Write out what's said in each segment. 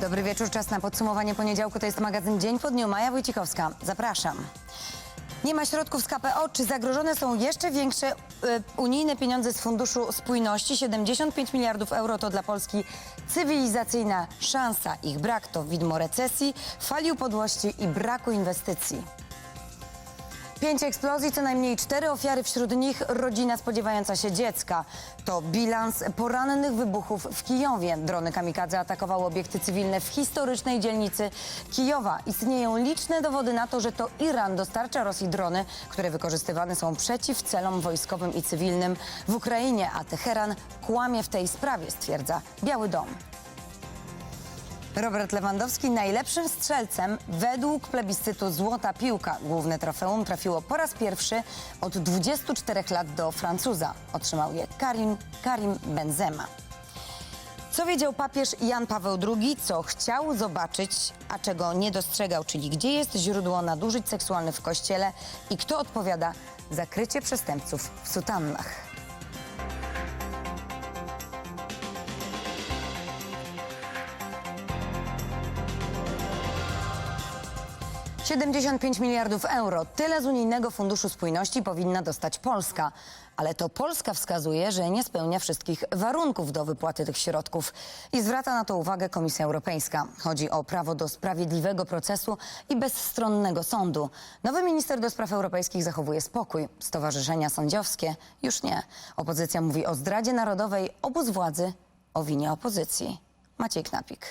Dobry wieczór, czas na podsumowanie poniedziałku. To jest magazyn Dzień po dniu. Maja Wójcikowska, zapraszam. Nie ma środków z KPO. Czy zagrożone są jeszcze większe e, unijne pieniądze z Funduszu Spójności? 75 miliardów euro to dla Polski cywilizacyjna szansa. Ich brak to widmo recesji, fali upadłości i braku inwestycji. Pięć eksplozji, co najmniej cztery ofiary, wśród nich rodzina spodziewająca się dziecka. To bilans porannych wybuchów w Kijowie. Drony kamikadze atakowały obiekty cywilne w historycznej dzielnicy Kijowa. Istnieją liczne dowody na to, że to Iran dostarcza Rosji drony, które wykorzystywane są przeciw celom wojskowym i cywilnym w Ukrainie, a Teheran kłamie w tej sprawie, stwierdza Biały Dom. Robert Lewandowski najlepszym strzelcem według plebiscytu Złota Piłka. Główne trofeum trafiło po raz pierwszy od 24 lat do Francuza. Otrzymał je Karim, Karim Benzema. Co wiedział papież Jan Paweł II, co chciał zobaczyć, a czego nie dostrzegał, czyli gdzie jest źródło nadużyć seksualnych w kościele i kto odpowiada za krycie przestępców w sutannach. 75 miliardów euro. Tyle z Unijnego Funduszu Spójności powinna dostać Polska. Ale to Polska wskazuje, że nie spełnia wszystkich warunków do wypłaty tych środków. I zwraca na to uwagę Komisja Europejska. Chodzi o prawo do sprawiedliwego procesu i bezstronnego sądu. Nowy minister do spraw europejskich zachowuje spokój. Stowarzyszenia sędziowskie już nie. Opozycja mówi o zdradzie narodowej, obóz władzy o winie opozycji. Maciej Knapik.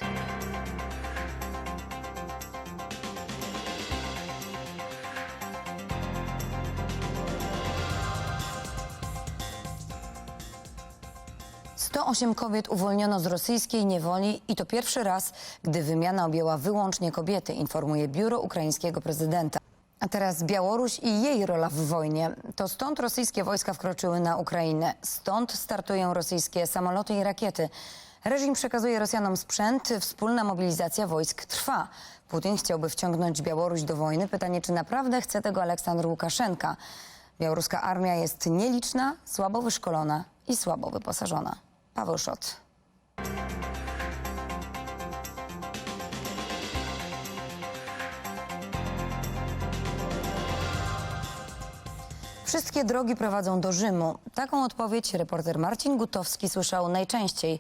Sto osiem kobiet uwolniono z rosyjskiej niewoli i to pierwszy raz, gdy wymiana objęła wyłącznie kobiety, informuje biuro ukraińskiego prezydenta. A teraz Białoruś i jej rola w wojnie. To stąd rosyjskie wojska wkroczyły na Ukrainę. Stąd startują rosyjskie samoloty i rakiety. Reżim przekazuje Rosjanom sprzęt, wspólna mobilizacja wojsk trwa. Putin chciałby wciągnąć Białoruś do wojny. Pytanie, czy naprawdę chce tego Aleksander Łukaszenka? Białoruska armia jest nieliczna, słabo wyszkolona i słabo wyposażona. Paweł Szot. Wszystkie drogi prowadzą do Rzymu. Taką odpowiedź reporter Marcin Gutowski słyszał najczęściej,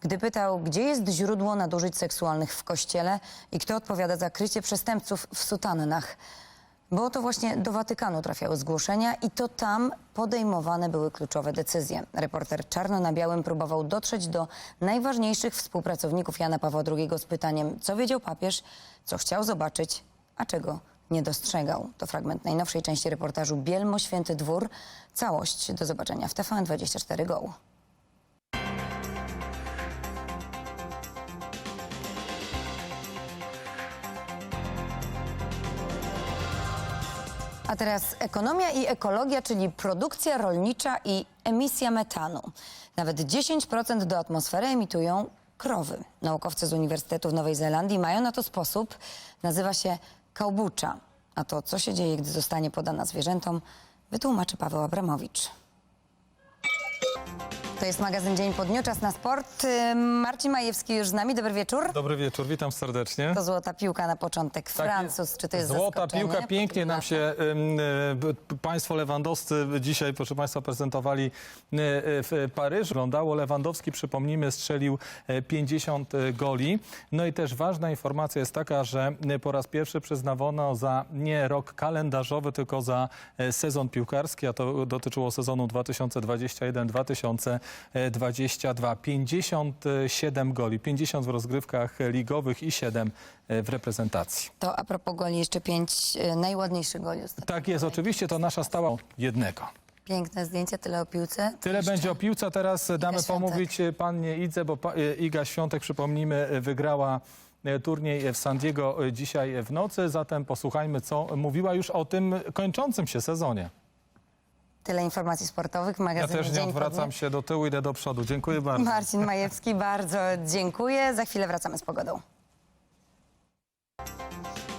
gdy pytał, gdzie jest źródło nadużyć seksualnych w kościele i kto odpowiada za krycie przestępców w sutannach. Bo to właśnie do Watykanu trafiały zgłoszenia i to tam podejmowane były kluczowe decyzje. Reporter czarno na białym próbował dotrzeć do najważniejszych współpracowników Jana Pawła II z pytaniem, co wiedział papież, co chciał zobaczyć, a czego nie dostrzegał. To fragment najnowszej części reportażu Bielmo Święty Dwór. Całość do zobaczenia w TVN24 Go. A teraz ekonomia i ekologia, czyli produkcja rolnicza i emisja metanu. Nawet 10% do atmosfery emitują krowy. Naukowcy z Uniwersytetu w Nowej Zelandii mają na to sposób. Nazywa się kaubucza. A to, co się dzieje, gdy zostanie podana zwierzętom, wytłumaczy Paweł Abramowicz. To jest magazyn Dzień po dniu, czas na sport. Ym, Marcin Majewski już z nami, dobry wieczór. Dobry wieczór, witam serdecznie. To złota piłka na początek. Tak Francuz, czy to jest Złota zaskoczenie? piłka, pięknie nam się y, b- Państwo Lewandowscy dzisiaj, proszę Państwa, prezentowali y, w Paryżu. Wyglądało Lewandowski, przypomnijmy, strzelił y, 50 goli. No i też ważna informacja jest taka, że y, po raz pierwszy przyznawano za nie rok kalendarzowy, tylko za y, sezon piłkarski, a to dotyczyło sezonu 2021-2022. 57 goli, 50 w rozgrywkach ligowych i 7 w reprezentacji. To a propos goli, jeszcze pięć y, najładniejszych goli. Tak jest, oczywiście to nasza stała jednego. Piękne zdjęcie, tyle o piłce. Tyle Jeszcze będzie o piłce. Teraz damy Świątek. pomówić e, pannie Idze, bo pa- e, Iga Świątek, przypomnijmy, e, wygrała e, turniej w San Diego e, dzisiaj w nocy. Zatem posłuchajmy, co mówiła już o tym kończącym się sezonie. Tyle informacji sportowych w Ja też nie Dzień po odwracam dniu. się do tyłu, idę do przodu. Dziękuję bardzo. Marcin Majewski, bardzo dziękuję. Za chwilę wracamy z pogodą.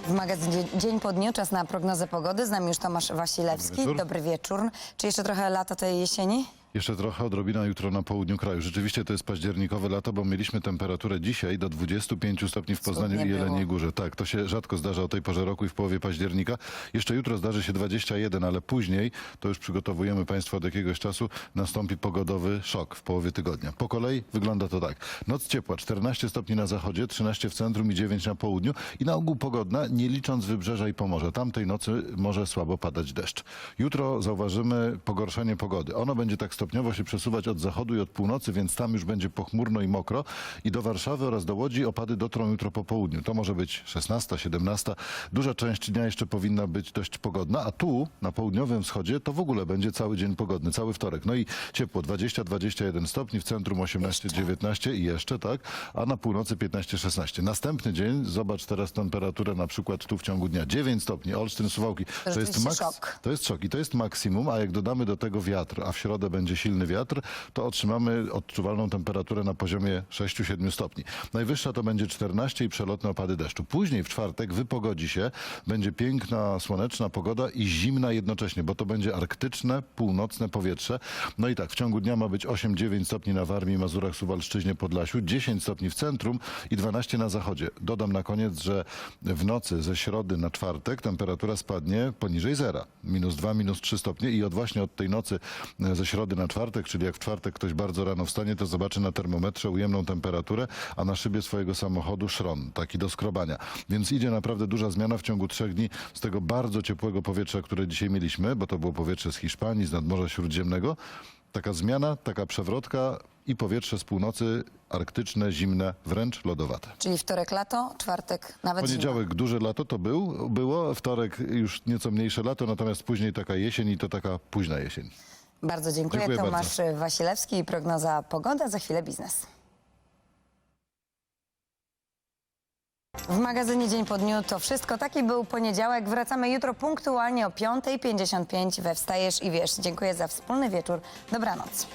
W magazynie Dzień po dniu czas na prognozę pogody. Z nami już Tomasz Wasilewski. Dobry wieczór. Dobry wieczór. Czy jeszcze trochę lata tej jesieni? Jeszcze trochę odrobina jutro na południu kraju. Rzeczywiście to jest październikowe lato, bo mieliśmy temperaturę dzisiaj do 25 stopni w Poznaniu Cudnie i było. Jeleniej Górze. Tak, to się rzadko zdarza o tej porze roku i w połowie października. Jeszcze jutro zdarzy się 21, ale później, to już przygotowujemy Państwa od jakiegoś czasu, nastąpi pogodowy szok w połowie tygodnia. Po kolei wygląda to tak. Noc ciepła, 14 stopni na zachodzie, 13 w centrum i 9 na południu i na ogół pogodna, nie licząc wybrzeża i Pomorza. Tamtej nocy może słabo padać deszcz. Jutro zauważymy pogorszenie pogody. Ono będzie tak stopniowo się przesuwać od zachodu i od północy, więc tam już będzie pochmurno i mokro. I do Warszawy oraz do Łodzi opady dotrą jutro po południu. To może być 16, 17. Duża część dnia jeszcze powinna być dość pogodna, a tu na południowym wschodzie to w ogóle będzie cały dzień pogodny, cały wtorek. No i ciepło 20-21 stopni, w centrum 18-19 i jeszcze tak, a na północy 15-16. Następny dzień, zobacz teraz temperaturę na przykład tu w ciągu dnia 9 stopni, Olsztyn, Suwałki. rzeczywiście szok. To jest szok i to jest maksimum, a jak dodamy do tego wiatr, a w środę będzie silny wiatr, to otrzymamy odczuwalną temperaturę na poziomie 6-7 stopni. Najwyższa to będzie 14 i przelotne opady deszczu. Później w czwartek wypogodzi się, będzie piękna, słoneczna pogoda i zimna jednocześnie, bo to będzie arktyczne, północne powietrze. No i tak, w ciągu dnia ma być 8-9 stopni na Warmii, Mazurach, Suwalszczyźnie, Podlasiu, 10 stopni w centrum i 12 na zachodzie. Dodam na koniec, że w nocy ze środy na czwartek temperatura spadnie poniżej zera. Minus 2, minus 3 stopnie i od właśnie od tej nocy ze środy na czwartek, czyli jak w czwartek ktoś bardzo rano wstanie, to zobaczy na termometrze ujemną temperaturę, a na szybie swojego samochodu szron, taki do skrobania. Więc idzie naprawdę duża zmiana w ciągu trzech dni z tego bardzo ciepłego powietrza, które dzisiaj mieliśmy, bo to było powietrze z Hiszpanii, z nadmorza śródziemnego. Taka zmiana, taka przewrotka i powietrze z północy arktyczne, zimne, wręcz lodowate. Czyli wtorek lato, czwartek nawet zima. Poniedziałek duże lato to był, było, wtorek już nieco mniejsze lato, natomiast później taka jesień i to taka późna jesień. Bardzo dziękuję. Dziękuję Tomasz Wasilewski i prognoza pogoda. Za chwilę biznes. W magazynie Dzień po dniu to wszystko. Taki był poniedziałek. Wracamy jutro punktualnie o 5.55 we Wstajesz i Wiesz. Dziękuję za wspólny wieczór. Dobranoc.